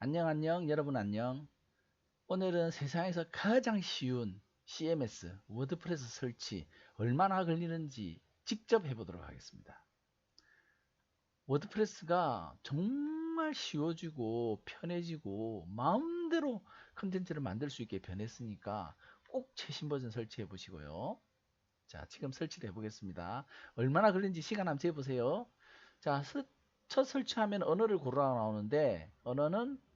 안녕 안녕 여러분 안녕. 오늘은 세상에서 가장 쉬운 CMS 워드프레스 설치 얼마나 걸리는지 직접 해보도록 하겠습니다. 워드프레스가 정말 쉬워지고 편해지고 마음대로 컨텐츠를 만들 수 있게 변했으니까 꼭 최신 버전 설치해 보시고요. 자 지금 설치를 해 보겠습니다. 얼마나 걸리는지 시간 한번 재보세요. 자첫 설치하면 언어를 고르라 나오는데 언어는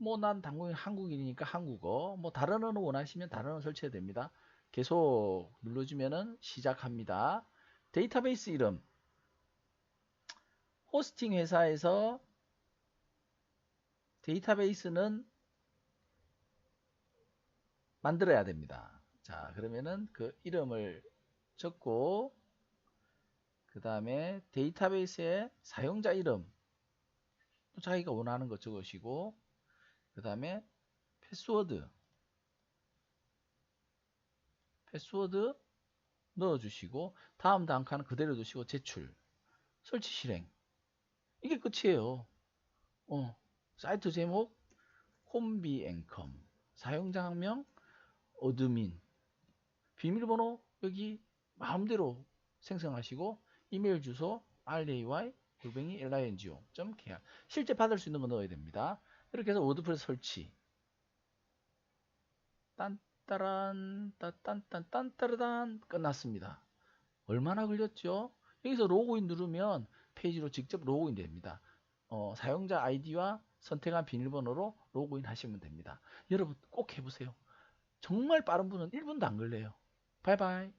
뭐 난 당연히 한국인이니까 한국어. 뭐 다른 언어 원하시면 다른 언어 설치해도 됩니다. 계속 눌러주면은 시작합니다. 데이터베이스 이름. 호스팅 회사에서 데이터베이스는 만들어야 됩니다. 자 그러면은 그 이름을 적고 그 다음에 데이터베이스의 사용자 이름. 또 자기가 원하는 것 적으시고 그 다음에 패스워드. 패스워드 넣어주시고 다음 다음 칸은 그대로 두시고 제출. 설치 실행. 이게 끝이에요. 어, 사이트 제목 홈비 앵컴. 사용자 학명 어드민. 비밀번호 여기 마음대로 생성하시고 이메일 주소 ray 골뱅이 lingo.kr 실제 받을 수 있는 거 넣어야 됩니다. 이렇게 해서 워드프레스 설치 딴따란 따딴딴 딴따르단 끝났습니다. 얼마나 걸렸죠? 여기서 로그인 누르면 페이지로 직접 로그인 됩니다. 어, 사용자 아이디와 선택한 비밀번호로 로그인 하시면 됩니다. 여러분 꼭 해보세요. 정말 빠른 분은 1분도 안 걸려요. 바이바이.